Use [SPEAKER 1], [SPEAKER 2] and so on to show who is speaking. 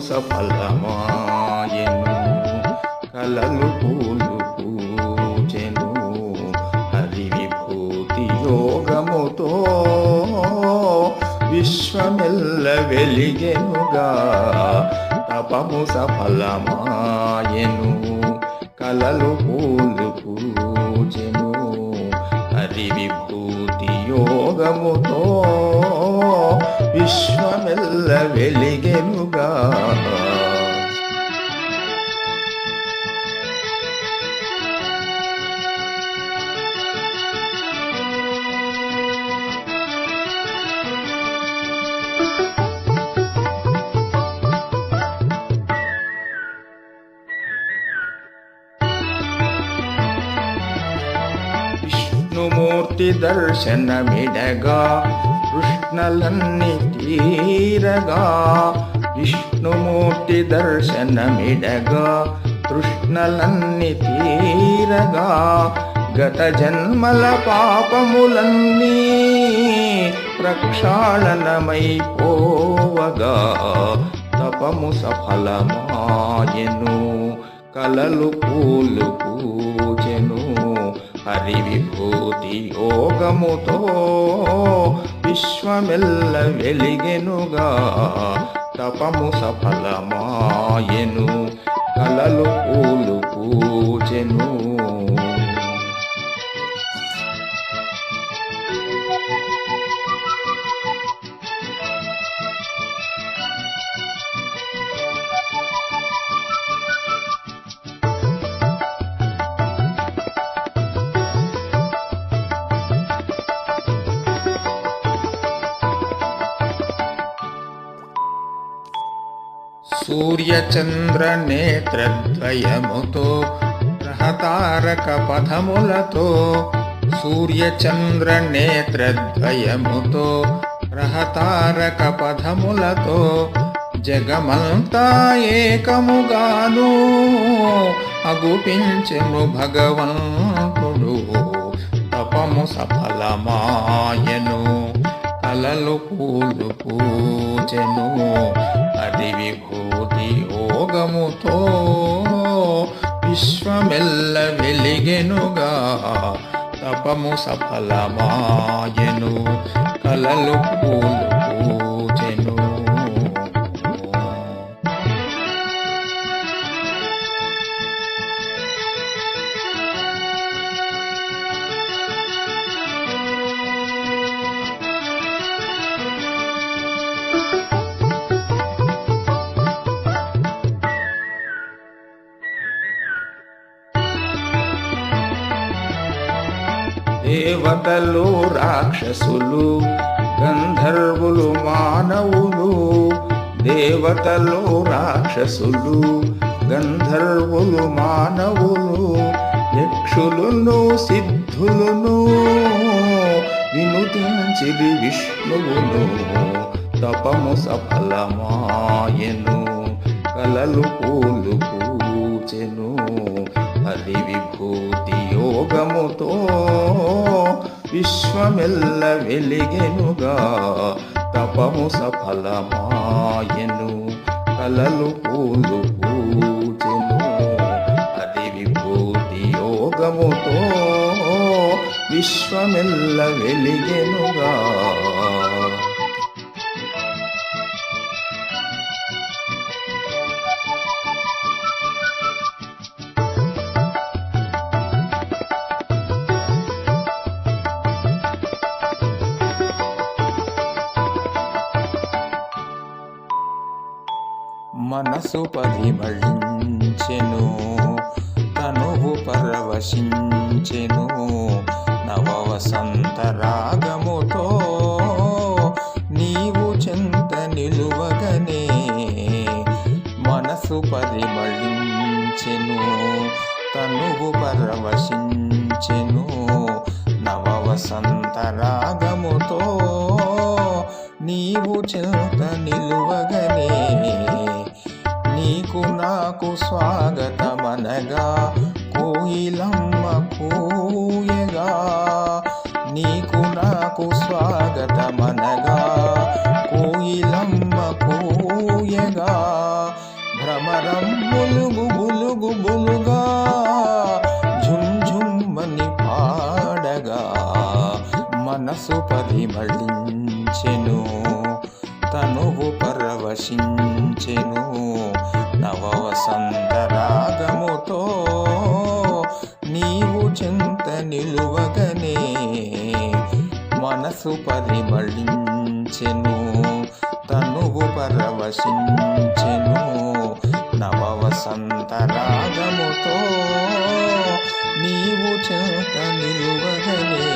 [SPEAKER 1] సఫలమాయను కలలు పూలు పూచెను హరి విభూతి యోగముతో విశ్వమెల్ల వెలిగెనుగా తపము సఫలమాయను కలలు పూలు పూచెను హరి విభూతి యోగముతో విశ్వమెల్ల వెలిగెనుగా. విష్ణుమూర్తి దర్శనమిడగా కృష్ణలన్ని తీరగా విష్ణుమూర్తి దర్శనమిడగా కృష్ణలన్ని తీరగా గత జన్మల పాపములన్నీ ప్రక్షాళనమైపోవగా తపము సఫలమాయను కలలు పూలు పూజ హరి విభూతి యోగముతో విశ్వమెల్ల వెలిగెనుగా తపము సఫలమాయెను కలలు పూలు పూజెను సూర్యచంద్ర నేత్రద్వయముతో గ్రహతారక పథములతో సూర్యచంద్ర నేత్రద్వయముతో గ్రహతారక పథములతో జగమంతా ఏకముగాను అగుపించెను భగవంతుడు తపము సఫలమాయను. కలలు పూలు పూచెను. అది విభూతి యోగముతో విశ్వమెల్ల వెలిగెనుగా. తపము సఫలమాయను. కలలు పూలు దేవతలు రాక్షసులు గంధర్వులు మానవులు దేవతలు రాక్షసులు గంధర్వులు మానవులు యక్షులును సిద్ధులును వినుతించిది విష్ణువును తపము సఫలమాయను కలలు పూలు పూచెను అది విభూతి యోగముతో విశ్వమెల్ల వెలిగెనుగా తపము సఫలమాయను కలలు పూలు పూచెను. అది విభూతి యోగముతో విశ్వమెల్ల వెలిగెనుగా మనసు పరిమళించెను తనువు పరవశించెను నవవసంత రాగముతో నీవు చెంత నిలువగనే మనసు పరిమళించెను తనువు పరవశించెను నవవసంత రాగముతో నీవు చెంత నిలువగనే నీకు నాకు స్వాగతమనగా కోయిలమ్మ కూయగా. నీకు నాకు స్వాగతమనగా కోయిలమ్మ కూయగా. బులుగు బులుగు బులుగా ఝుంఝుమ్మని పాడగా. మనసు పరిమళించెను తనువు పరవశించెను నవవసంతరాగముతో నీవు చింత నిలువగనే మనసు పరిమళించెను తనువు పరవశించెను. నవవసంతరాగముతో నీవు చింత నిలువగనే